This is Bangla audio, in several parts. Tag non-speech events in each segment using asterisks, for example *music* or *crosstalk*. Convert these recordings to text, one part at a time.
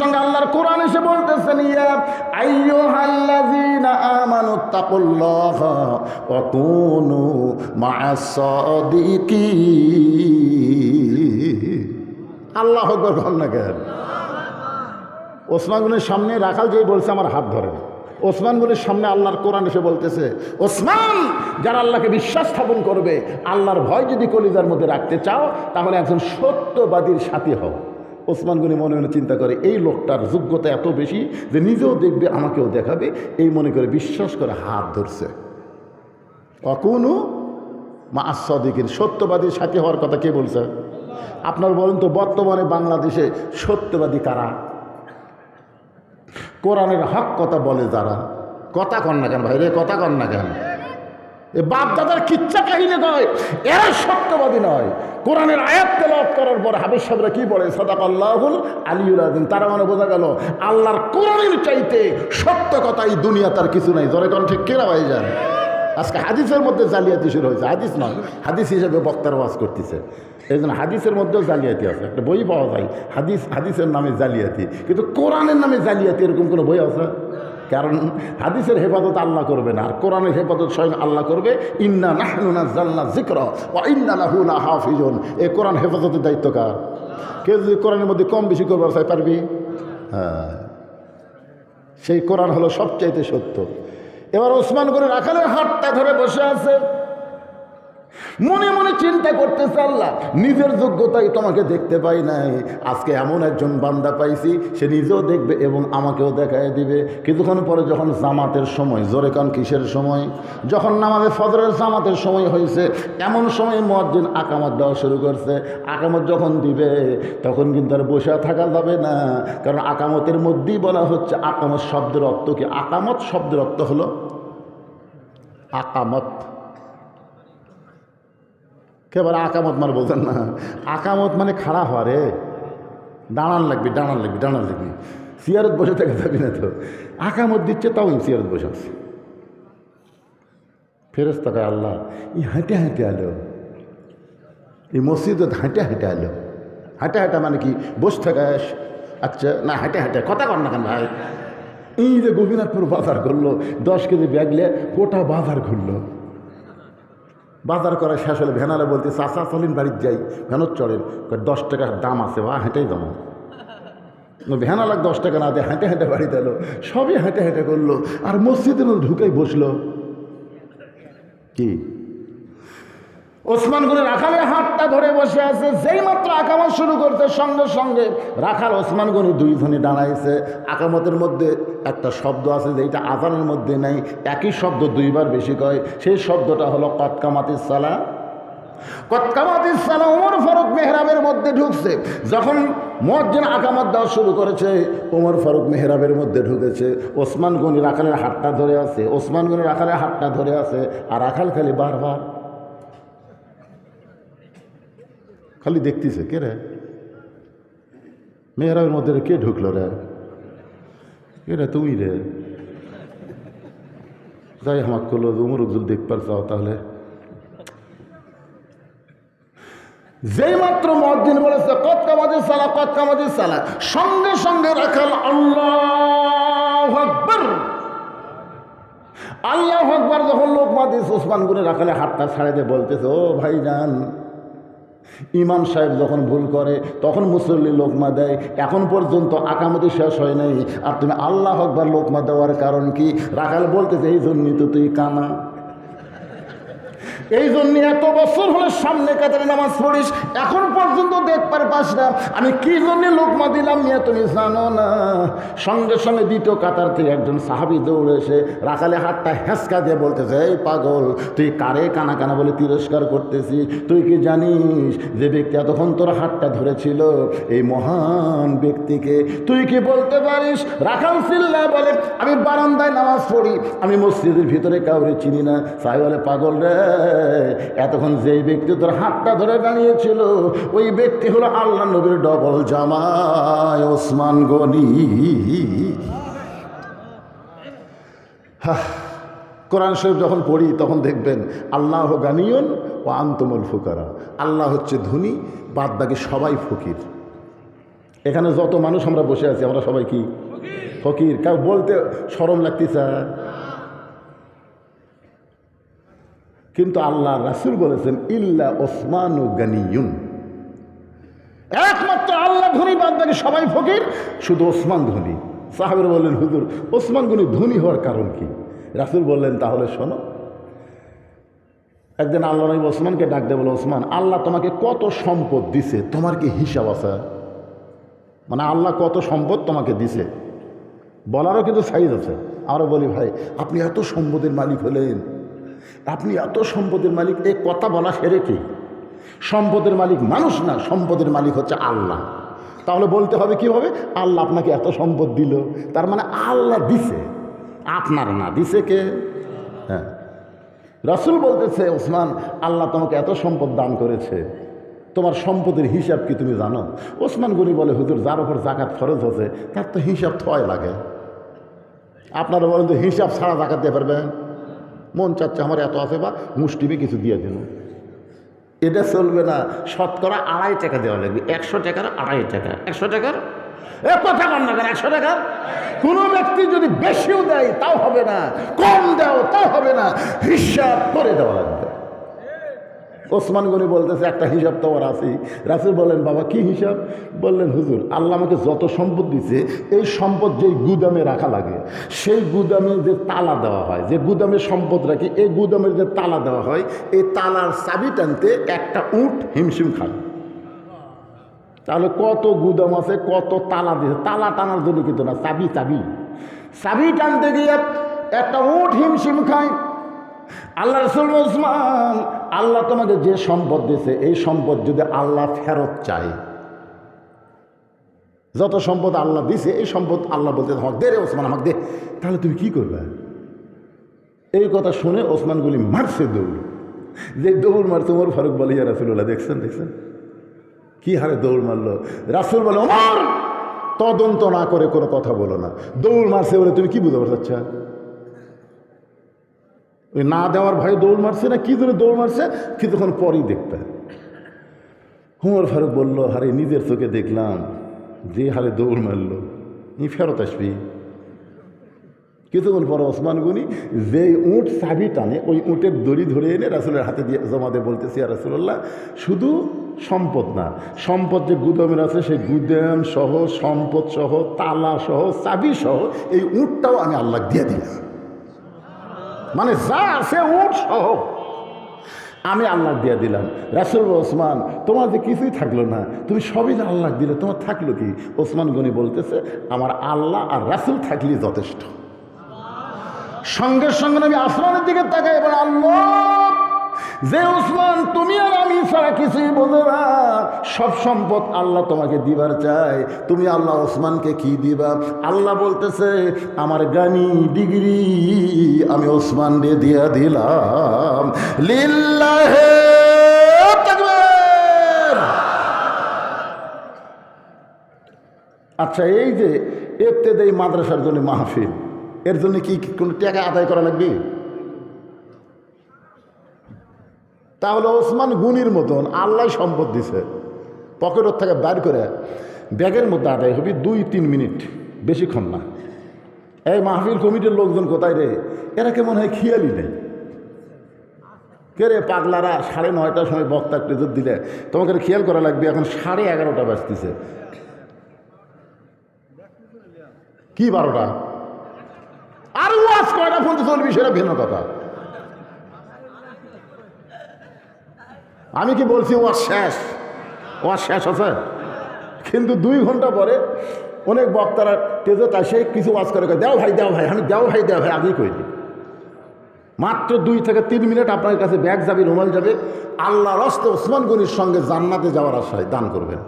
সঙ্গে আল্লাহর এসে বলতেছেন, ইয়া আল্লাহ আকবার না কেন? ওসমান গনির সামনে রাখাল যেই বলছে, আমার হাত ধরে ওসমান গনির সামনে আল্লাহর কোরআন এসে বলতেছে, ওসমান, যারা আল্লাহকে বিশ্বাস স্থাপন করবে, আল্লাহর ভয় যদি কলিজার মধ্যে রাখতে চাও, তাহলে একজন সত্যবাদীর সাথী হও। ওসমান গনি মনে মনে চিন্তা করে, এই লোকটার যোগ্যতা এত বেশি যে নিজেও দেখবে, আমাকেও দেখাবে। এই মনে করে বিশ্বাস করে হাত ধরছে। অকুনু মা আস্বাদিকিন সত্যবাদীর সাথী হওয়ার কথা কে বলছে? আপনার বলেন তো, বর্তমানে বাংলাদেশে সত্যবাদী কারা? কোরআনের হক কথা বলে যারা। কথা কন না কেন ভাই রে, কথা কন না কেন? বাপ দাদার কিচ্ছা কাহিনী নয় এরা সত্যবাদী নয়। কোরআনের আয়াত তেলাওয়াত করার পর হাবিজ সাহেবরা কি বলে? সদাক আল্লাহুল আলিউল আদিম তারা মানে বোঝা গেল, আল্লাহর কোরআনের চাইতে সত্য কথা এই দুনিয়া তার কিছু নাই। জরে কোন ঠিক কেনা ভাই যান আজকে হাদিসের মধ্যে জালিয়াতি শুরু হয়েছে। হাদিস নয়, হাদিস হিসেবে বক্তার ওয়াজ করতেছে। এই জন্য হাদিসের মধ্যেও জালিয়াতি আছে। একটা বই পাওয়া যায়, হাদিস, হাদিসের নামে জালিয়াতি। কিন্তু কোরআনের নামে জালিয়াতি এরকম কোনো বই আছে? কারণ হাদিসের হেফাজত আল্লাহ করবে না। আর কোরআনের হেফাজত স্বয়ং আল্লাহ করবে। ইন্না নাহনুনা জাল্লা জিক্র ও ইন্না নাহুনা হাফিজন এ কোরআন হেফাজতের দায়িত্ব কার? কেউ যদি কোরআনের মধ্যে কম বেশি করবার চাই পারবি? হ্যাঁ। সেই কোরআন হলো সবচাইতে সত্য। এবার ওসমান করে রাখালের হাতটা ধরে বসে আছে। মনে মনে চিন্তা করতেছে আল্লাহ, নিজের যোগ্যতাই তোমাকে দেখতে পাই নাই। আজকে এমন একজন বান্দা পাইছি, সে নিজেও দেখবে এবং আমাকেও দেখায় দিবে। কিছুক্ষণ পরে যখন জামাতের সময়, জোরে কান কিসের সময়? যখন নামাজে ফজরের জামাতের সময় হয়েছে, এমন সময় মসজিদ আকামত দেওয়া শুরু করছে। আকামত যখন দিবে, তখন কিন্তু আর বসে থাকা যাবে না। কারণ আকামতের মধ্যেই বলা হচ্ছে আকামত শব্দের অর্থ কি? আকামত শব্দের অর্থ হলো? আকামত। কেবল আকামত মানে বলতেন না। আকামত মানে খাড়া হওয়া রে। দাঁড়ান লাগবি দাঁড়ান লাগবি দাঁড়ান লাগবি। চেয়ারত বসে থেকে যাবি না তো। আকামত দিচ্ছে, তাও আমি চেয়ারত বসে আছি। ফেরত তাকায় আল্লাহ, ই হাঁটে হাঁটে আলো এই মসজিদত হাঁটে হাঁটে আলো হাঁটে হাঁটা মানে কি, বসে থাকা আচ্ছা না, হাঁটে হাঁটে, কথা কর না কেন ভাই। এই যে গোপীনাথপুর বাজার করল, দশ কেজি ব্যাগ গোটা বাজার ঘুরলো। বাজার করা শেষ হলে ভ্যানালে বলতে চাষা চলেন বাড়ির যাই। ভ্যানত চড়েন দশ টাকা দাম আছে বা হেঁটেই দাম ভেনা লাগ দশ টাকা না দিয়ে হেঁটে হেঁটে বাড়িতে এলো। সবই হেঁটে হেঁটে করল, আর মসজিদের ঢুকেই বসল। কি? ওসমান গনি রাখালের হাতটা ধরে বসে আছে, যেই মাত্র আকামত শুরু করতে সঙ্গে সঙ্গে রাখাল ওসমান গনি দুইজনে দাঁড়াইছে। আকামতের মধ্যে একটা শব্দ আছে যেটা আজানের মধ্যে নেই, একই শব্দ দুইবার বেশি কয়। সেই শব্দটা হলো কতকামাতিস সালা। কতকামাতিস সালা ওমর ফারুক মেহরাবের মধ্যে ঢুকছে। যখন মজ্জিন আকামত দেওয়া শুরু করেছে ওমর ফারুক মেহরাবের মধ্যে ঢুকেছে। ওসমান গনি রাখালের হাতটা ধরে আছে, ওসমান গনি রাখালের হাতটা ধরে আছে, আর রাখাল খালি বারবার খালি দেখতেছে, কে রে? মেয়েরার মধ্যে কে ঢুকলো রে? কে রে তুমি রে? যাই হামাক করল উমর উজ্জুল দেখবার চাও তাহলে। যেই মাত্র মহাদিন বলেছে, কত কামাজির সালা, কত কামাজির সালা। সঙ্গে সঙ্গে রাখাল আল্লাহ আকবর। আল্লাহ আকবর যখন লোক মাদিস ওসমান গুনে রাখালে হাতটা ছাড়ে দিয়ে বলতেছে, ও ভাই যান ইমাম সাহেব যখন ভুল করে, তখন মুসল্লি লোকমা দেয়। এখন পর্যন্ত আকামতি শেষ হয় নাই। আর তুমি আল্লাহ আকবার লোকমা দেওয়ার কারণ কি? রাখাল বলতেছে, এই জন্যই তো তুই কানা। এই জন্য এত বছর হলে সামনে কাতারে নামাজ পড়িস, এখন পর্যন্ত দেখবার পাস না। আমি কি জন্য লোকমা দিলাম নিয়ে তুমি জানো না। সঙ্গে সঙ্গে দ্বিতীয় কাতার থেকে একজন সাহাবি দৌড়ে এসে রাখালে হাতটা হেঁচকা দিয়ে বলতেছে, এই পাগল, তুই কারে কানা কানা বলে তিরস্কার করতেছি? তুই কি জানিস যে ব্যক্তি এতক্ষণ তোর হাতটা ধরেছিল? এই মহান ব্যক্তিকে তুই কি বলতে পারিস? রাখাল সিল্লা বলে, আমি বারান্দায় নামাজ পড়ি, আমি মসজিদের ভিতরে কাউরে চিনি না। সাহেব বলে, পাগল রে এতক্ষণ যেই ব্যক্তি তোর হাতটা ধরে দাঁড়িয়েছিল, ওই ব্যক্তি হলো আল্লাহ নবীর ডবল জামায় ওসমান গনি। কোরআন শরীফ যখন পড়ি, তখন দেখবেন আল্লাহ গানিয়ন ও আন্তমুল ফুকারা। আল্লাহ হচ্ছে ধনী বাদ বাকি সবাই ফকির। এখানে যত মানুষ আমরা বসে আছি, আমরা সবাই কি? ফকির। কাউ বলতে সরম লাগতেছে। কিন্তু আল্লাহ রাসুল বলেছেন, ইল্লা ওসমান ও গানিয়ুন। একমাত্র আল্লাহ ধনী বাদ সবাই ফকির, শুধু ওসমান ধনী। সাহাবের বললেন, হুজুর, ওসমান গনি ধনী হওয়ার কারণ কি? রাসুল বললেন, তাহলে শোনো, একদিন আল্লাহ নবী ওসমানকে ডাক দেয় বলে ওসমান, আল্লাহ তোমাকে কত সম্পদ দিছে, তোমার কি হিসাব আছে? মানে আল্লাহ কত সম্পদ তোমাকে দিছে? বলারও কিন্তু সাইজ আছে। আরও বলি, ভাই, আপনি এত সম্পদের মালিক হলেন। আপনি এত সম্পদের মালিক, এই কথা বলা সেরে কি? সম্পদের মালিক মানুষ না, সম্পদের মালিক হচ্ছে আল্লাহ। তাহলে বলতে হবে কি হবে? আল্লাহ আপনাকে এত সম্পদ দিল, তার মানে আল্লাহ দিছে। আপনার না, দিছে কে? হ্যাঁ। রাসুল বলতেছে, ওসমান, আল্লাহ তোমাকে এত সম্পদ দান করেছে। তোমার সম্পদের হিসাব কি তুমি জানো? ওসমান গনি বলে, হুজুর, যার উপর জাকাত খরচ হচ্ছে তার তো হিসাব থয় লাগে। আপনারা বলেন তো হিসাব ছাড়া জাকাত দিয়ে পারবেন? মন চাচ্ছে আমার এত আছে বা মুষ্টিমে কিছু দিয়ে দিন এটা চলবে না। শতকরা আড়াই টাকা দেওয়া লাগবে। একশো টাকার আড়াই টাকা। একশো টাকার? এ কথা বল না একশো টাকার? কোনো ব্যক্তি যদি বেশিও দেয়, তাও হবে না। কম দেও, তাও হবে না। হিসাব করে দেওয়া লাগবে। ওসমান গনি বলতেছে, একটা হিসাব তো ওর আছে রাসুল বললেন, বাবা, কি হিসাব? বললেন, হুজুর, আল্লাহ আমাকে যত সম্পদ দিছে, এই সম্পদ যেই গুদামে রাখা লাগে, সেই গুদামে যে তালা দেওয়া হয়, যে গুদামে সম্পদ রাখি, এই গুদামের যে তালা দেওয়া হয়, এই তালার চাবি টানতে একটা উট হিমশিম খায়। তাহলে কত গুদাম আছে, কত তালা দিয়েছে তালা টানার জন্য কিন্তু না, চাবি চাবি। চাবি টানতে গিয়ে একটা উঠ হিমশিম খায়। আল্লাহ রসুল ওসমান আল্লাহ তোমাকে যে সম্পদ দিয়েছে, এই সম্পদ যদি আল্লাহ ফেরত চায়, যত সম্পদ আল্লাহ দিছে এই সম্পদ আল্লাহ বলতে আমাকে দে রে ওসমান, আমাকে দে। তাহলে তুমি কি করবে? এই কথা শুনে ওসমানগুলি মারছে দৌড়। যে দৌড় মারছে ওমর ফারুক বলে, ইয়া রাসুল্লাহ দেখছেন দেখছেন? কি হারে দৌড় মারলো? রাসুল বলে, ওমর, তদন্ত না করে কোনো কথা বলো না। দৌড় মারছে বলে, তুমি কি বুঝতে পারছ? আচ্ছা ওই না দেওয়ার ভয়ে দৌড় মারছে না, কি জন্য দৌড় মারছে? কিছুক্ষণ পরেই দেখতে হুমর ফারুক বলল হারে নিজের চোখে দেখলাম, যে হারে দৌড় মারলো নি ফেরত আসবি? কিছুক্ষণ পর, ওসমান গুনি যে উঁট চাবি টানে, ওই উঁটের দড়ি ধরে এনে রাসুলের হাতে দিয়ে জমা দিয়ে বলতেছি আর রাসুল্লাহ শুধু সম্পদ না, সম্পদ যে গুদামের আছে, সেই গুদাম সহ, সম্পদ সহ, তালা সহ, চাবি সহ, এই উঁটটাও আমি আল্লাহ দিয়ে দিলাম। মানে যা আছে উঠ সহ। আমি আল্লাহ দিয়ে দিলাম। রাসুল ওসমান, তোমার যে কিছুই থাকল না, তুমি সবই যে আল্লাহ দিলে, তোমার থাকল কি? ওসমান গনি বলতেছে, আমার আল্লাহ আর রাসুল থাকলেই যথেষ্ট। সঙ্গে সঙ্গে আমি আসমানের দিকে তাকাই এবার আল্লাহ যে ওসমান তুমি আর আমি ছাড়া কিছুই বোঝো না। সব সম্পদ আল্লাহ তোমাকে দিবার চাই তুমি আল্লাহ ওসমানকে কি দিবা? আল্লাহ বলতেছে, আমার গানি ডিগ্রি আমি ওসমান দিয়ে দিয়া দিলাম। লিল্লাহে। আচ্ছা এই যে এতে দেই মাদ্রাসার জন্য মাহফিল, এর জন্য কি কোনো টাকা আদায় করা লাগবে? তাহলে ওসমান গুনির মতন আল্লাহ সম্পদ দিছে। পকেটের থেকে বাইর করে ব্যাগের মধ্যে আদায় হবে, দুই তিন মিনিট। বেশিক্ষণ না। এই মাহফিল কমিটির লোকজন কোথায় রে? এরা কেমন হয় খেয়ালই নেই কে রে পাগলারা, সাড়ে নয়টার সময় বক্তা প্রেজর দিলে? তোমাকে খেয়াল করা লাগবে, এখন সাড়ে এগারোটা বাজতেছে। কি বারোটা? আর ওয়াজ কয়টা? ফোন তো চলবি সেটা ভিন্ন কথা। আমি কি বলছি ওয়াজ শেষ? ওয়াজ শেষ আছে? কিন্তু দুই ঘণ্টা পরে অনেক বক্তারা তেজে তাসে কিছু ওয়াজ করে দেও ভাই দেও ভাই, আমি দেও ভাই দেও ভাই, আগেই কই মাত্র দুই থেকে তিন মিনিট আপনার কাছে ব্যাগ যাবে, রুমাল যাবে। আল্লাহ রস্তে ওসমান গনির সঙ্গে জান্নাতে যাওয়ার আশায় দান করবেন।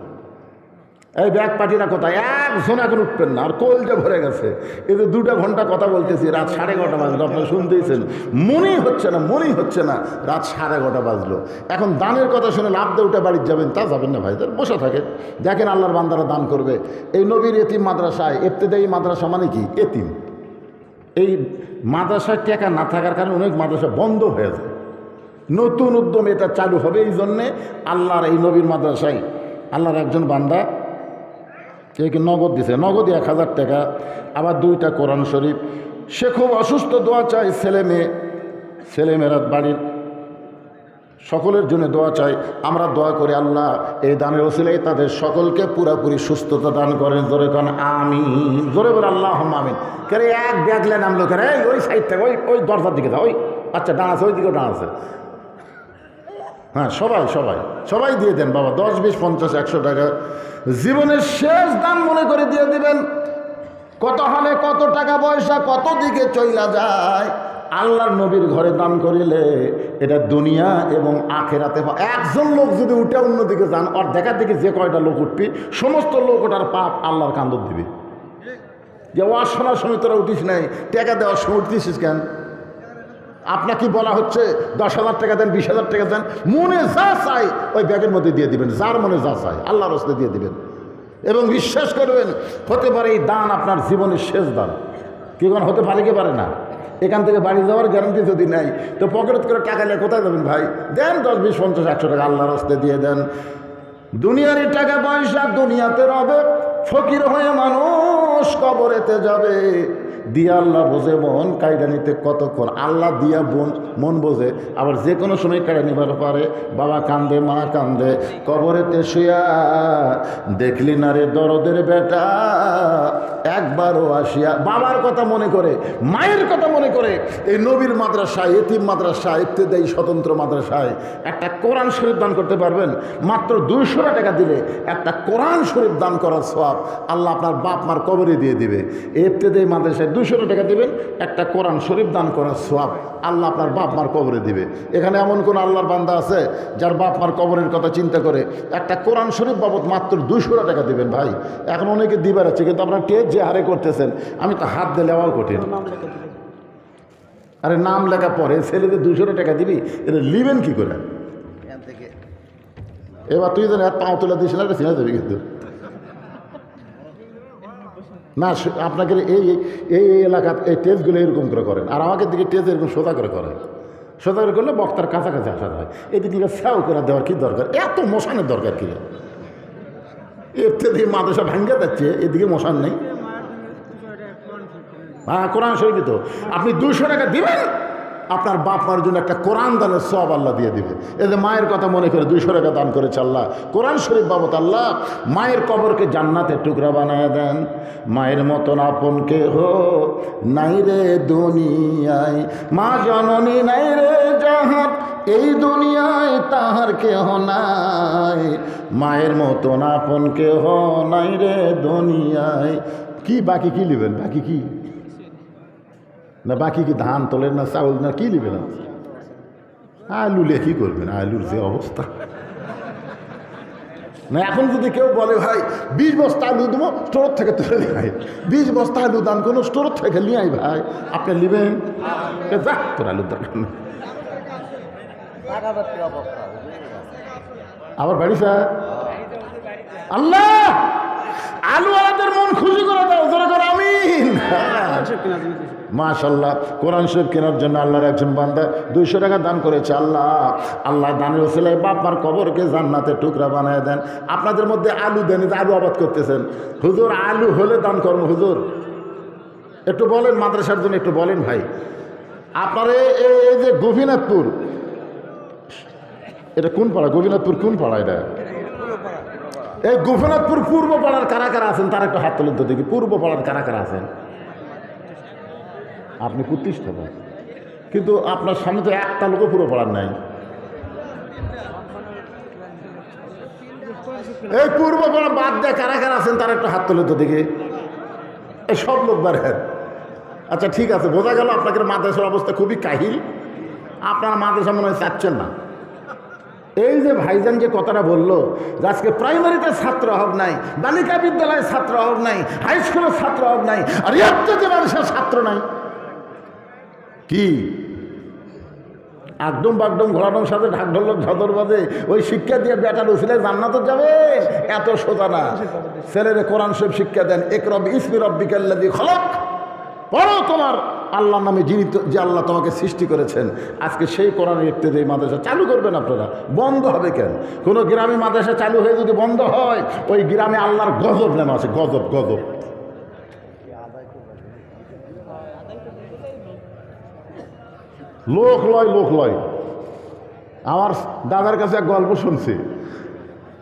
এই ব্যাগ পার্টিরা কোথায় একজন এখন উঠবেন না, আর কলজে ভরে গেছে। এই যে দুটা ঘণ্টা কথা বলতেছি, রাত সাড়ে এগারোটা বাজলো, আপনারা শুনতেইছেন। মনেই হচ্ছে না, মনেই হচ্ছে না, রাত সাড়ে এগারোটা বাজলো। এখন দানের কথা শুনে লাভ দিয়ে উঠে বাড়ির যাবেন, তা যাবেন না ভাই ভাইদের বসে থাকে দেখেন আল্লাহর বান্দারা দান করবে। এই নবীর এতিম মাদ্রাসায় এফতেদায়ী মাদ্রাসা মানে কি? এতিম। এই মাদ্রাসার টাকা না থাকার কারণে অনেক মাদ্রাসা বন্ধ হয়ে যায়। নতুন উদ্যম এটা চালু হবে, এই জন্যে আল্লাহর এই নবীর মাদ্রাসায় আল্লাহর একজন বান্দা কে কি নগদ দিছে? নগদ এক হাজার টাকা, আবার দুইটা কোরআন শরীফ। সে খুব অসুস্থ দোয়া চায় ছেলে মেয়ে, ছেলে মেয়েরা বাড়ির সকলের জন্য দোয়া চাই আমরা দোয়া করি, আল্লাহ, এই দানের ওসিলাই তাদের সকলকে পুরাপুরি সুস্থতা দান করেন। জোরে কন আমি জোরে বলে আল্লাহ আমিন। কেন এক ব্যাগলে নামলো এই, ওই সাইড থেকে ওই ওই দরজার দিকে ওই। আচ্ছা ডান আছে ওই দিকেও ডান আছে। হ্যাঁ সবাই সবাই। সবাই দিয়ে দেন, বাবা, দশ, বিশ, পঞ্চাশ, একশো টাকা। জীবনের শেষ দান মনে করে দিয়ে দিবেন। কত হলে কত টাকা পয়সা, কত দিকে চইলা যায়। আল্লাহর নবীর ঘরে দান করিলে এটা দুনিয়া এবং আখেরাতে একজন লোক যদি উঠে অন্যদিকে যান আর দেখার দিকে যে কয়টা লোক উঠবি, সমস্ত লোক ওটার পাপ আল্লাহর কান্দর দিবে। যে ওয়ার শোনার সময় তোরা উঠিস নাই, টাকা দেওয়ার সময় উঠতেছিস কেন? আপনাকে বলা হচ্ছে দশ হাজার টাকা দেন, বিশ হাজার টাকা দেন, মনে যা চাই ওই ব্যাগের মধ্যে দিয়ে দিবেন, যার মনে যা চাই, আল্লাহর হস্তে দিয়ে দিবেন। এবং বিশ্বাস করবেন, হতে পারে এই দান আপনার জীবনের শেষ দান। কি কোন হতে পারে কি পারে না? এখান থেকে বাড়ি যাওয়ার গ্যারান্টি যদি নেই, তো পকেট করে টাকা নিয়ে কোথায় যাবেন ভাই? দেন দশ, বিশ, পঞ্চাশ, একশো টাকা আল্লাহর হস্তে দিয়ে দেন। দুনিয়ার টাকা পয়সা দুনিয়াতে রবে, ফকির হয়ে মানুষ কবরেতে যাবে। দিয়া আল্লাহ বোঝে মন, কায়দা নিতে কতক্ষণ? আল্লাহ দিয়া বোন, মন বোঝে, আবার যে কোনো সময় কায়দা নিবার পারে। বাবা কান্দে, মা কান্দে, কবরেতে শুয়া দেখলি না রে দরদের বেটা? একবারও আসিয়া, বাবার কথা মনে করে, মায়ের কথা মনে করে, এই নবীর মাদ্রাসায়, এতিম মাদ্রাসায় ইত্যাদি স্বতন্ত্র মাদ্রাসায় একটা কোরআন শরীফ দান করতে পারবেন, মাত্র দুইশো টাকা দিলে একটা কোরআন শরীফ দান করার সব আল্লাহ আপনার বাপ মার কবরে দিয়ে দিবে। ইত্যাদি মাদ্রাসায় দুইশো টাকা দিবেন একটা কোরআন শরীফ দান করার সব আল্লাহ আপনার বাপ মার কবরে দিবে। এখানে এমন কোন আল্লাহর বান্দা আছে যার বাপ মার কবরের কথা চিন্তা করে? একটা কোরআন শরীফ বাবদ মাত্র দুশো টাকা দিবেন ভাই। এখন অনেকে দিবার আছে কিন্তু আপনার কে যে হারে করতেছেন আমি তো হাত দিয়ে লেওয়াও কঠিন। আরে নাম লেখা পরে ছেলেদের দুশো টাকা দিবি এটা লিবেন কি করে? এবার তুই যেন হাত পাও তুলে দিস না এটা চিনে যাবি কিন্তু। না আপনাকে এই এই- এলাকার এই টেস্টগুলো এরকম করে করেন। আর আমাকে দিকে টেস্ট এরকম সোজা করে করেন। সোজা করে করলে বক্তার কাছাকাছি আসা যায়। এদিকে স্যাও করে দেওয়ার কী দরকার? এত মশানের দরকার কী? এর থেকে মাদ্রাসা ভাঙ্গে যাচ্ছে এদিকে মশান নেই। হ্যাঁ কোরআন শরীফ তো। আপনি দুশো টাকা দিবেন? আপনার বাপ মার জন্য একটা কোরআন দানের সব আল্লাহ দিয়ে দিবে। যে মায়ের কথা মনে করে দুইশো টাকা দান করেছে আল্লাহ। কোরআন শরীফ বাবত আল্লাহ মায়ের কবরকে জান্নাতের টুকরা বানায় দেন। মায়ের মতন আপন কেহ নাই রে দুনিয়ায়। মা জননী নাই রে জাহান। এই দুনিয়ায় তাহার কেহ নাই। মায়ের মতন আপন কেহ নাই রে দুনিয়ায়। কি বাকি কি নেবেন বাকি কি? না বাকি কি ধান তোলেন না চাউল না কি নেবেন? আলু লে কি করবেন? আলুর যে অবস্থা। না, এখন যদি কেউ বলে, ভাই, বিশ বস্তা আলু দেবো স্টোর থেকে তুলে দিয়ে বিশ বস্তা আলু দান কোনো স্টোর থেকে নিয়ে আই ভাই। আপনি নেবেন? যা তোর আলুর দরকার নেই। আবার বাড়ি স্যার আল্লাহ! আলুওয়ালাদের মন খুশি করে দাও করে আমিন। মাশাল্লাহ কোরআন শরীফ কেনার জন্য আল্লাহর একজন বান্দা দুইশো টাকা দান করেছে, আল্লাহ। আল্লাহ দানের ওসিলায় বাপ মার কবরকে জান্নাতের টুকরা বানায় দেন। আপনাদের মধ্যে আলু দেন আলু আবাদ করতেছেন। হুজুর, আলু হলে দান কর্ম, হুজুর। একটু বলেন, মাদ্রাসার জন্য একটু বলেন ভাই। আপনার এই যে গোপীনাথপুর, এটা কোন পাড়া? গোপীনাথপুর কোন পাড়া এটা? এই গোপীনাথপুর পূর্ব পাড়ার কারা কারা আছেন? তার একটা হাত তুলেন দেখি, পূর্ব পাড়ার কারা কারা আছেন? আপনি প্রতিষ্ঠাতা কিন্তু আপনার সামনে তো একটা লোকও পুরো পড়ার নাই। এই পূর্ব পাড়া বাদ দিয়ে কারা কারা আছেন তারা একটা হাত তুলে তো দেখি। এই সব লোক বাড়েন আচ্ছা ঠিক আছে, বোঝা গেল আপনাদের মাদ্রাসার অবস্থা খুবই কাহিল। আপনার মাদ্রাসা মনে হয় চাচ্ছেন না। এই যে ভাইজান যে কথাটা বলল যে আজকে প্রাইমারিতে ছাত্র অভাব নাই, বালিকা বিদ্যালয়ে ছাত্র অভাব নাই, হাই স্কুলের ছাত্র অভাব নাই, আর এত যে মানুষের ছাত্র নাই। কি? একদম বাগডম ঘোরানোর সাথে ঢাক ঢোলক ঝদর বাজে। ওই শিক্ষা দিয়ে বেটার উচিলে জান্নাতে যাবে? এত সোজা না। ছেলেরে কোরআন শরীফ শিক্ষা দেন এক রব ইসমি রব্বিকাল্লাদি খলক। পড়ো তোমার। আল্লাহ নামে যিনি তো- যে আল্লাহ তোমাকে সৃষ্টি করেছেন, আজকে সেই কোরআন ইত্যাদি মাদ্রাসা চালু করবেন আপনারা। বন্ধ হবে কেন? কোনো গ্রামে মাদ্রাসা চালু হয়ে যদি বন্ধ হয়, ওই গ্রামে আল্লাহর গজব নেমে আছে। গজব গজব। লোক লয় লোক লয়। আমার দাদার কাছে এক গল্প শুনছি।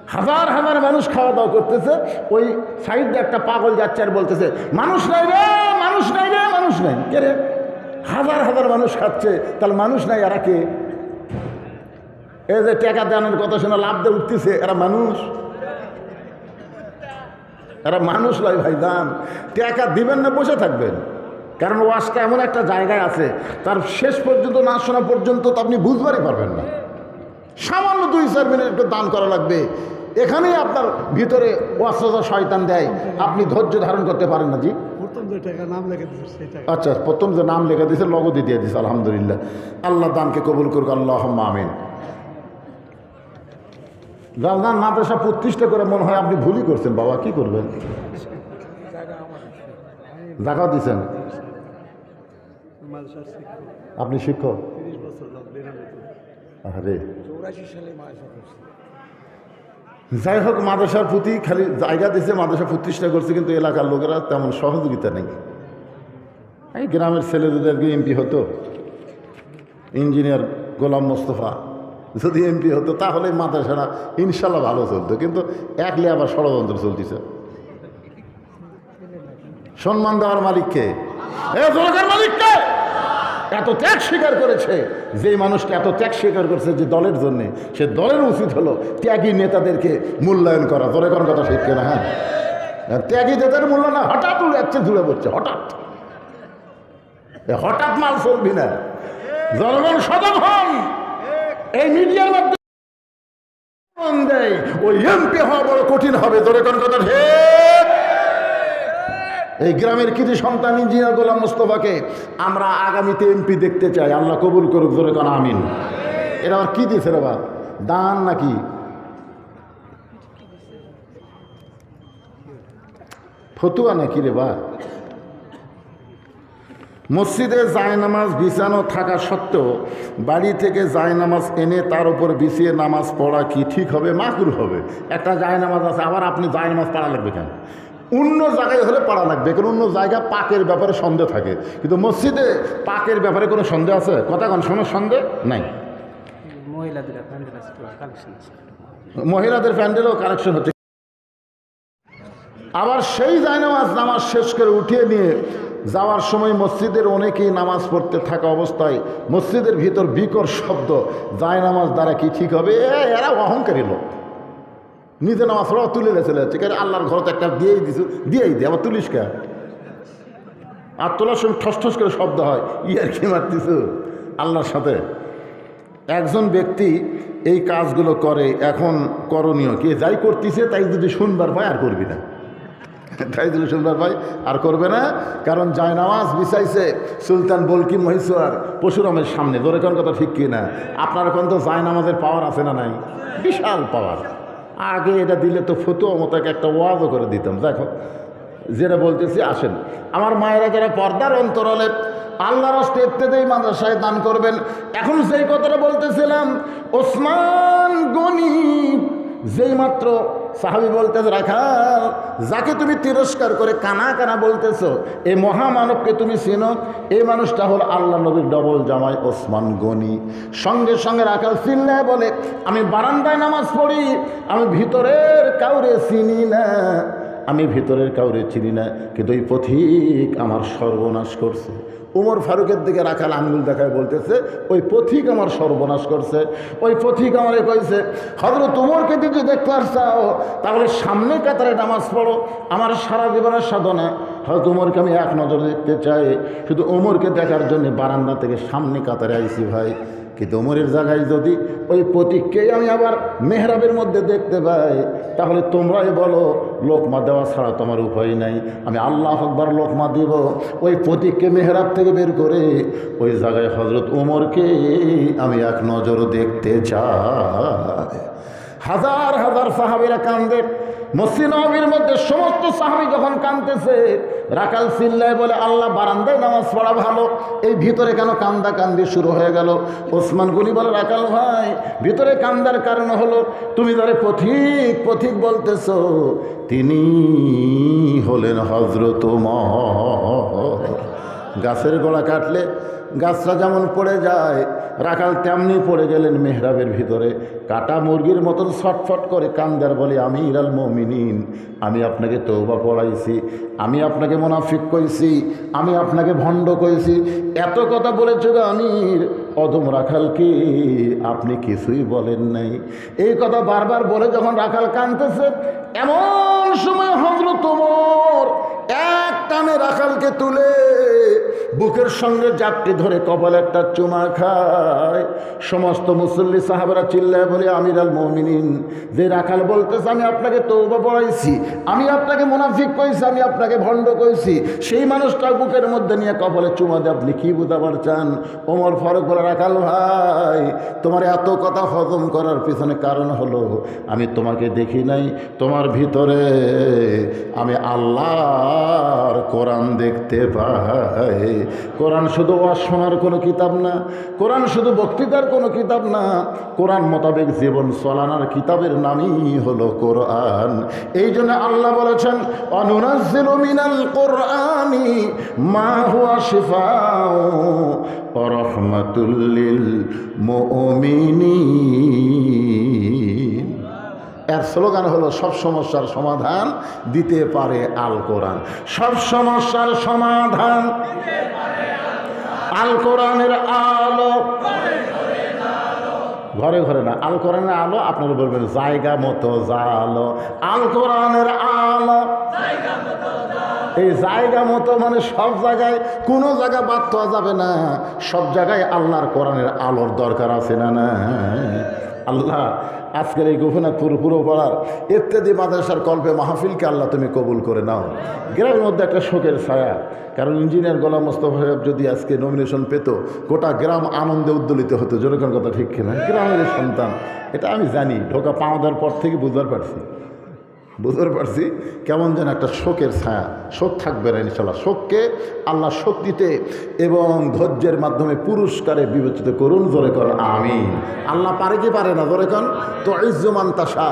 হাজার হাজার মানুষ খাওয়া দাওয়া করতেছে, ওই সাইডে একটা পাগল যাচ্ছে আর বলতেছে, মানুষ নাই রে, মানুষ নাই রে, মানুষ নাই। কে রে? হাজার হাজার মানুষ খাচ্ছে, তাহলে মানুষ নাই এরা কে? এই যে টাকা দেওয়ানোর কথা শুনে লাভ দিয়ে উঠতেছে, এরা মানুষ। এরা মানুষ লয় ভাই দাম টাকা দিবেন না, বসে থাকবেন। কারণ ওয়াজটা এমন একটা জায়গায় আছে তার শেষ পর্যন্ত না শোনা পর্যন্ত তো আপনি বুঝবারই পারবেন না। সামান্য দুই চার মিনিট একটু দান করা লাগবে। এখানেই আপনার ভিতরে ওয়াসা শয়তান দেয়। আপনি ধৈর্য ধারণ করতে পারেন না জি। আচ্ছা প্রথম যে নাম লেখা দিয়েছে লগদে দিয়ে দিয়েছে আলহামদুলিল্লাহ। আল্লাহ দানকে কবুল করুক আল্লাহ আমিন। রাজধান মাদ্রাসা প্রতিষ্ঠা করে মনে হয় আপনি ভুলই করছেন বাবা কি করবেন? জায়গা দিচ্ছেন আপনি শিক্ষক? আরে। যাই হোক মাদ্রাসার প্রতি খালি জায়গা দিয়েছে মাদ্রাসা প্রতিষ্ঠা করছে কিন্তু এলাকার লোকেরা তেমন সহযোগিতা নেই। এই গ্রামের ছেলে যদি আজকে এমপি হতো? ইঞ্জিনিয়ার গোলাম মোস্তফা। যদি এমপি হতো তাহলে এই মাদ্রাসাটা ইনশাল্লাহ ভালো চলতো কিন্তু একলে আবার ষড়যন্ত্র চলতেছে। সম্মান দেওয়ার মালিককে। মালিককে! এত ত্যাগ স্বীকার করেছে, যেই মানুষটা এত ত্যাগ স্বীকার করছে যে দলের জন্য, সে দলের উচিত হলো ত্যাগী নেতাদেরকে মূল্যায়ন করা। তোরে কোন কথা ঠিক না হ্যাঁ? ত্যাগী নেতাদের মূল্য না, হঠাৎ উড়ে যাচ্ছে জুড়ে পড়ছে, হঠাৎ। হঠাৎ মাল চলবি না। জনগণ সদম হন। এই মিডিয়ার প্রমাণ দেয়, ওই এমপি হওয়া বড় কঠিন হবে। তোরে কোন কথা এই গ্রামের কৃতি সন্তান ইঞ্জিনিয়ার গোলাম মোস্তফাকে আমরা আগামীতে এমপি দেখতে চাই। আল্লাহ কবুল করুক, জোরে কোন, আমিন। এরা আবার কি দিয়েছে রে বা দান নাকি? ফতুয়া নাকি রে বা মসজিদে জায়নামাজ বিছানো থাকা সত্ত্বেও বাড়ি থেকে জায়নামাজ এনে তার উপর বিছিয়ে নামাজ পড়া কি ঠিক হবে? মাকরু হবে। একটা জায়নামাজ আছে, আবার আপনি জায়নামাজ পড়া লাগবে কেন? অন্য জায়গায় হলে পাড়া লাগবে। কারণ অন্য জায়গা পাকের ব্যাপারে সন্দেহ থাকে। কিন্তু মসজিদে পাকের ব্যাপারে কোনো সন্দেহ আছে? কথা কোন শোনো সন্দেহ নাই। মহিলাদের প্যান্ডেলও কালেকশন হচ্ছে। আবার সেই জায়নামাজ নামাজ শেষ করে উঠিয়ে নিয়ে যাওয়ার সময় মসজিদের অনেকেই নামাজ পড়তে থাকা অবস্থায় মসজিদের ভিতর বিকর শব্দ জায়নামাজ দ্বারা কি ঠিক হবে? এরা অহংকারী লোক। নিজে নামাজ পড়া তুলে যাচ্ছে কারণ আল্লাহর ঘর তো একটা দিয়েই দিছু। দিয়েই দে, আবার তুলিস কে? আর তোলার সময় ঠস ঠস করে শব্দ হয়, ইয়ার কি মারতিস? আল্লাহর সাথে। একজন ব্যক্তি এই কাজগুলো করে, এখন করণীয় কে? যাই করতেছে, তাই যদি শুনবার পায়, আর করবি না। তাই যদি শুনবার পাই আর করবে না। কারণ জায়নামাজ বিচাইছে সুলতান বলকি মহিষর পশুরামের সামনে। কোন কথা ঠিক কি না আপনার এখন তো জায়নামাজের পাওয়ার আছে না নাই? বিশাল পাওয়ার আগে এটা দিলে তো ফটো মতাকে একটা ওয়াজও করে দিতাম। দেখো, যেটা বলতেছি, আসেন। আমার মায়েরা যারা পর্দার অন্তরালে, আল্লাহর ইত্যাদি মাদ্রাসায় দান করবেন, এখন সেই কথাটা বলতেছিলাম, ওসমান গনি যেই মাত্র সাহাবি বলতেছে, রাখাল, যাকে তুমি তিরস্কার করে কানা কানা বলতেছ এই মহামানবকে তুমি চিনো? এই মানুষটা হল আল্লাহ নবীর ডবল জামাই, ওসমান গনি। সঙ্গে সঙ্গে রাখাল চিল্লায় বলে, আমি বারান্দায় নামাজ পড়ি, আমি ভিতরের কাউরে চিনি না, আমি ভিতরের কাউরে চিনি না, কিন্তু এই পথিক আমার সর্বনাশ করছে। উমর ফারুকের দিকে রাখাল আঙ্গুল দেখায় বলতেছে, ওই পথিক আমার সর্বনাশ করছে। ওই পথিক আমারে কইছে হজরত উমরকে যদি দেখতে চাও তাহলে সামনে কাতারে নামাজ পড়ো, আমার সারা জীবনের সাধনা। হয়তো উমরকে আমি এক নজর দেখতে চাই। শুধু ওমরকে দেখার জন্য বারান্দা থেকে সামনে কাতারে আইছি ভাই। কিন্তু ওমরের জায়গায় যদি ওই প্রতীককেই আমি আবার মেহরাবের মধ্যে দেখতে পাই, তাহলে তোমরাই বলো, লোকমা দেওয়া ছাড়া তোমার উপায় নাই। আমি আল্লাহ আকবার লোকমা দিব, ওই প্রতীককে মেহরাব থেকে বের করে ওই জায়গায় হজরত ওমরকে আমি এক নজর দেখতে চাই। হাজার হাজার সাহাবেরা কান্দে মসজিদ নবীর মধ্যে সমস্ত সাহাবি যখন কানতেছে রাকাল সিল্লায় বলে, আল্লাহ, বারান্দায় নামাজ পড়া ভালো। এই ভিতরে কেন কান্দা কান্দি শুরু হয়ে গেল? ওসমান গুলি বলে, রাকাল ভাই, ভিতরে কান্দার কারণ হলো, তুমি ধরে পথিক পথিক বলতেছ, তিনি হলেন হজরত গাছের গোড়া কাটলে গাছটা যেমন পড়ে যায়, রাখাল তেমনি পড়ে গেলেন মেহরাবের ভিতরে। কাটা মুরগির মতন ছটফট করে কান্দার বলে আমি ইরাল মমিনিন, আমি আপনাকে তৌবা পড়াইছি, আমি আপনাকে মোনাফিক কইছি, আমি আপনাকে ভণ্ড কইছি। এত কথা বলেছ গো আমির অদম রাখালকে আপনি কিছুই বলেন নাই। এই কথা বারবার বলে যখন রাখাল কানতেছে এমন সময় হজরত তোমর এক টানে রাখালকে তুলে বুকের সঙ্গে জাপটি ধরে কপালে একটা চুমা খায়। সমস্ত মুসল্লি সাহাবারা চিল্লায় বলে আমির আল মমিনিন, যে রাখাল বলতেছে, আমি আপনাকে তৌবা পড়াইছি, আমি আপনাকে মুনাফিক কইছি, আমি আপনাকে ভণ্ড কইছি, সেই মানুষটা বুকের মধ্যে নিয়ে কপালে চুমা দিয়ে আপনি কি বুঝাবার চান? ওমর ফারুক বলে, রাখাল ভাই, তোমার এত কথা হজম করার পিছনে কারণ হলো, আমি তোমাকে দেখি নাই, তোমার ভিতরে আমি আল্লাহর কোরআন দেখতে পাই। কোরআন শুধু ওয়াজ শোনার কোনো কিতাব না, কোরআন শুধু বক্তৃতার কোনো কিতাব না, কোরআন মোতাবেক জীবন চলানোর কিতাবের নামই হলো কোরআন। এই জন্য আল্লাহ বলেছেন, অনুনাজ্জিলু মিনাল কোরআনি মা হুয়া শিফাউ ওয়া রাহমাতুল লিল মুমিনিন। এর স্লোগান হলো, সব সমস্যার সমাধান দিতে পারে আল কোরআন। সব সমস্যার সমাধান আল কোরআনের আলো। ঘরে ঘরে না, আল কোরআনের আলো আপনারা বলবেন, জায়গা মতো জালো। আল কোরআনের আলো। এই জায়গা মতো মানে সব জায়গায়, কোনো জায়গা বাদ পাওয়া যাবে না। সব জায়গায় আল্লাহর কোরআনের আলোর দরকার আছে না না আল্লাহ আজকের এই গোপীনাথপুর পুরো পাড়ার ইত্যাদি মাদ্রাসার কল্পে মাহফিলকে আল্লাহ তুমি কবুল করে নাও। গ্রামের মধ্যে একটা শোকের ছায়া, কারণ ইঞ্জিনিয়ার গোলাম মোস্তফা সাহেব যদি আজকে নমিনেশন পেত, গোটা গ্রাম আনন্দে উদ্দোলিত হতো। যেরকম কথা ঠিক কিনা? গ্রামের সন্তান, এটা আমি জানি, ঢোকা পাওয়া দেওয়ার পর থেকে বুঝতে পারছি। বুঝতে পারছি? কেমন যেন একটা শোকের ছায়া। শোক থাকবে না, ইনশাল্লাহ। শোককে আল্লাহ শক্তিতে এবং ধৈর্যের মাধ্যমে পুরস্কারে বিবেচিত করুন, জোরে কর আমি আল্লাহ পারে কি পারে না, জোরে কন? তো ইজ্জমান তাসা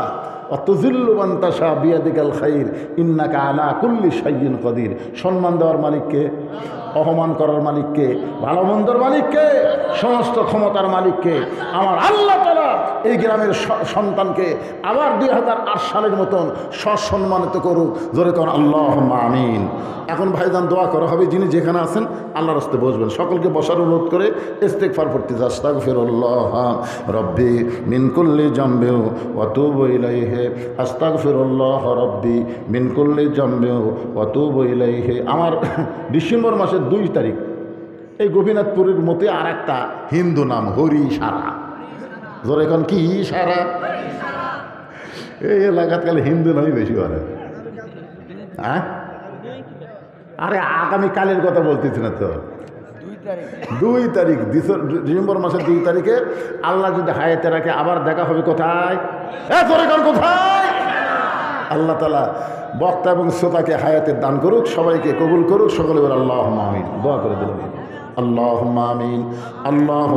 অতজিল্লুমান তাসা বিয়াদিকাল খাইর, ইন্নাকা আলা কুল্লি সাইয়িন কদির। সম্মান দেওয়ার মালিককে অপমান করার মালিককে ভালো মন্দর মালিককে, সমস্ত ক্ষমতার মালিককে, আমার আল্লাহ তালা এই গ্রামের সন্তানকে আবার দুই হাজার আট সালের মতন সসম্মানিত করুক। জোরে কর আল্লাহ আমিন। এখন ভাইজান দোয়া করা হবে, যিনি যেখানে আছেন, আল্লাহর হস্তে বসবেন। সকলকে বসার অনুরোধ করে ইস্তেক ফার পড়তে আস্তাক ফিরুল্লাহ রব্বি মিনকুল্লি জম্বেও অতুব ইলাইহে। আস্তাক ফিরুল্লাহ রব্বি মিনকুল্লি জম্বেও অতুব ইলাইহে। আমার *laughs* ডিসেম্বর মাসের দুই তারিখ। এই গোপীনাথপুরের মতে আর একটা হিন্দু নাম হরি সারা ধর এখন কি সারা এই এলাকাত কালে হিন্দু নামই বেশি করে হ্যাঁ? আরে আগামী কালের কথা বলতেছি না তো। দুই তারিখ। ডিসেম্বর মাসের দুই তারিখে আল্লাহ যদি হায়াতে রাখে আবার দেখা হবে কোথায়? কোথায়? আল্লাহ তালা বক্তা এবং শ্রোতাকে হায়াতের দান করুক, সবাইকে কবুল করুক। সকলে বলে আল্লাহ মামিন দোয়া করে দিল আল্লাহ আমিন। আল্লাহ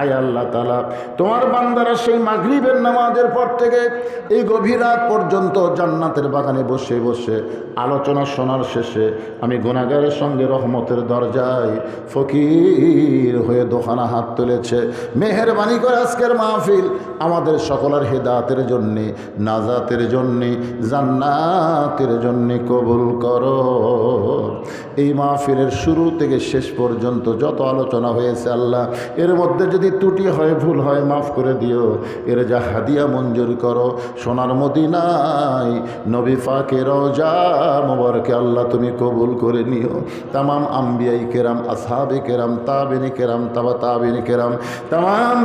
আয় আল্লাহ তালা তোমার বান্দারা সেই মাগরিবের নামাজের পর থেকে এই গভীর পর্যন্ত জান্নাতের বাগানে বসে বসে আলোচনা শোনার শেষে আমি গুণাগারের সঙ্গে রহমতের দরজায় ফকির হয়ে দোকানা হাত তুলেছে। মেহরবানি করে আজকের মাহফিল আমাদের সকলের হেদাতের জন্যে, নাজাতের জন্যে, জান্নাতের জন্যে কবুল করো। এই মাহফিলের শুরু থেকে শেষ পর্যন্ত যত আলোচনা হয়েছে আল্লাহ, এর মধ্যে যদি ত্রুটি হয়, ভুল হয়, মাফ করে দিও। এর যা হাদিয়া মঞ্জুর করো। সোনার মদিনায় নবী ফাকে রওজা মোবারকে আল্লাহ তুমি কবুল করে নিও। তামাম আম্বিয়াই কেরাম, আসহাবে কেরাম, তাবিনী কেরাম, তাবা তাবিনী কেরাম, তামাম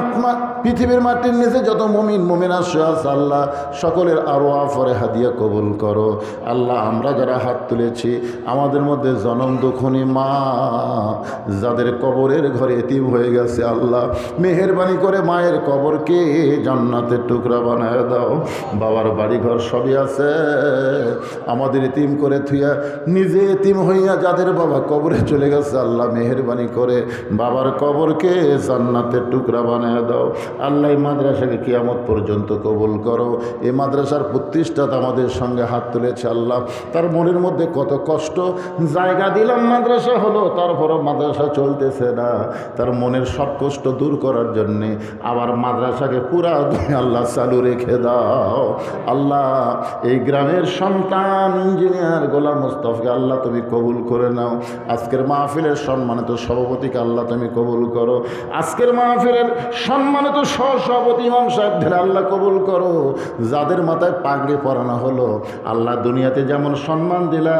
পৃথিবীর মাটির নিচে যত মমিন মমিন আছে আল্লাহ, সকলের আরও আফরে হাদিয়া কবুল করো। আল্লাহ, আমরা যারা হাত তুলেছি, আমাদের মধ্যে জনম দুখনি মা, যাদের কবরের ঘরে এতিম হয়ে গেছে আল্লাহ মেহরবানি করে মায়ের কবরকে জান্নাতের টুকরা বানায় দাও। বাবার বাড়ি ঘর সবই আছে। আমাদের এতিম করে থুইয়া নিজে এতিম হইয়া যাদের বাবা কবরে চলে গেছে, আল্লাহ মেহরবানি করে বাবার কবরকে জান্নাতের টুকরা বানায় দাও। আল্লাহ মাদ্রাসাকে কিয়ামত পর্যন্ত কবুল করো। এই মাদ্রাসার প্রতিষ্ঠাতা আমাদের সঙ্গে হাত তুলেছে আল্লাহ। তার মনের মধ্যে কত কষ্ট। জায়গা দিলাম মাদ্রাসা হলো, তারপরও মাদ্রাসা চলতেছে না। তার মনের সব কষ্ট দূর করার জন্যে আবার মাদ্রাসাকে পুরা তুমি আল্লাহ চালু রেখে দাও। আল্লাহ, এই গ্রামের সন্তান, ইঞ্জিনিয়ার গোলাম মোস্তফকে আল্লাহ তুমি কবুল করে নাও। আজকের মাহফিলের সম্মানিত সভাপতিকে আল্লাহ তুমি কবুল করো। আজকের মাহফিলের সম্মানিত সহসভাপতি ইমাম সাহেবদের আল্লাহ কবুল করো। যাদের মাথায় পাগড়ি পরানো হলো, আল্লাহ দুনিয়াতে যেমন সম্মান দিলা,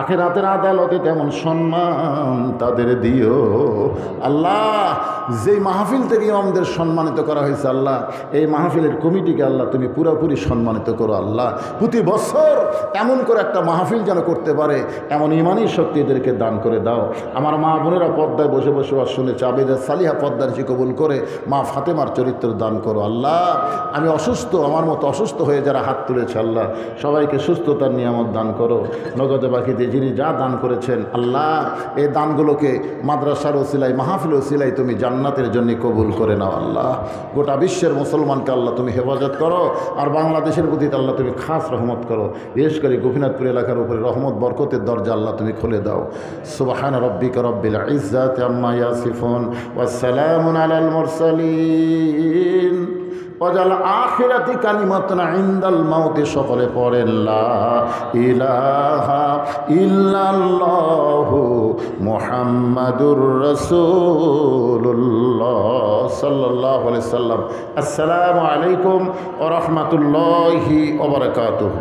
আখেরাতের আদালতে তেমন সম্মান তাদের দিও। আল্লাহ, যেই মাহফিল থেকে ইমামদের সম্মানিত করা হয়েছে আল্লাহ। এই মাহফিলের কমিটিকে আল্লাহ তুমি পুরোপুরি সম্মানিত করো আল্লাহ। প্রতি বছর এমন করে একটা মাহফিল যেন করতে পারে, এমন ইমানই শক্তি এদেরকে দান করে দাও। আমার মা বোনেরা পদ্মায় বসে বসে আর শুনেছে আবেদের সালিহা পদ্মার জি কবুল করে মা ফাতেমার চরিত্র দান করো আল্লাহ। আমি অসুস্থ, আমার মতো অসুস্থ হয়ে যারা হাত তুলেছে আল্লাহ, সবাইকে সুস্থতার নিয়ামত দান করো। নগদে বাকিতে যিনি যা দান করেছেন আল্লাহ, এই দানগুলোকে মাদ্রাসার ওসিলাই মাহফিল ওসিলাই তুমি জান্নাতের জন্য কবুল করে নাও আল্লাহ। গোটা বিশ্বের মুসলমানকে আল্লাহ তুমি হেফাজত করো, আর বাংলাদেশের প্রতি আল্লাহ তুমি খাস রহমত করো। বিশেষ করে গোপীনাথপুর এলাকার উপরে রহমত, বরকতের দরজা আল্লাহ তুমি খুলে দাও। সুবাহান রব্বিক রব্বিল ইজ্জাত আম্মা ইয়াসিফুন, ওয়াসসালামুন আলাল মুরসালিন। ওয়াজাল আখেরাতি কালিমাতনা ইন্দাল মাউতে, সকলে পড়েন ইলাহা ইল্লাল্লাহ মুহাম্মাদুর রসুল্লাহ আলাইহি সাল্লাম। আসসালামু আলাইকুম ও রহমতুল্লাহি ওয়া বারাকাতুহু।